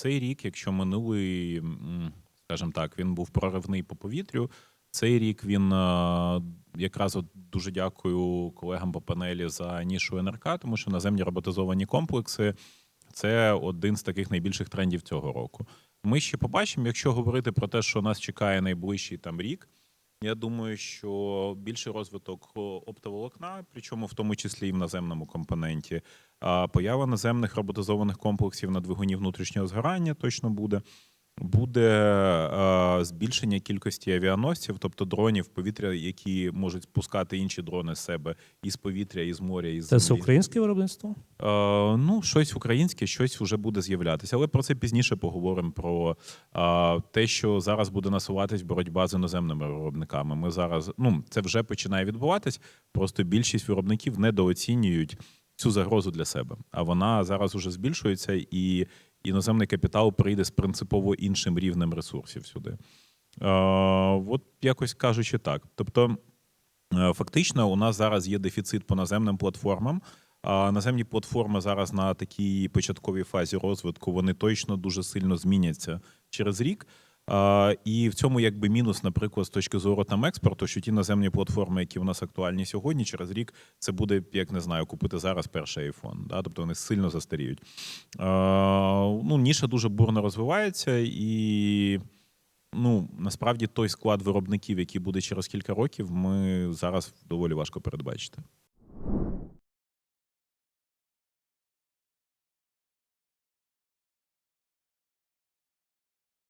цей рік, якщо минулий, скажімо так, він був проривний по повітрю. Цей рік він е, якраз от дуже дякую колегам по панелі за нішу НРК, тому що наземні роботизовані комплекси це один з таких найбільших трендів цього року. Ми ще побачимо, якщо говорити про те, що нас чекає найближчий там рік. Я думаю, що більший розвиток оптоволокна, причому в тому числі і в наземному компоненті. Поява наземних роботизованих комплексів на двигуні внутрішнього згорання точно буде. Буде е, збільшення кількості авіаносців, тобто дронів повітря, які можуть спускати інші дрони з себе із повітря, із моря, із Це землі. українське виробництво? Е, ну, щось українське, щось вже буде з'являтися. Але про це пізніше поговоримо про е, те, що зараз буде насуватись боротьба з іноземними виробниками. Ми зараз ну це вже починає відбуватись. Просто більшість виробників недооцінюють цю загрозу для себе. А вона зараз уже збільшується, і іноземний капітал прийде з принципово іншим рівнем ресурсів сюди. Е, от якось кажучи так. Тобто. Е, Фактично, у нас зараз є дефіцит по наземним платформам. А наземні платформи зараз на такій початковій фазі розвитку вони точно дуже сильно зміняться через рік. І в цьому якби мінус, наприклад, з точки зору там експорту, що ті наземні платформи, які у нас актуальні сьогодні, через рік це буде, як не знаю, купити зараз перший iPhone. Да? Тобто вони сильно застаріють. Ну, ніша дуже бурно розвивається і. Ну, насправді той склад виробників, який буде через кілька років, ми зараз доволі важко передбачити.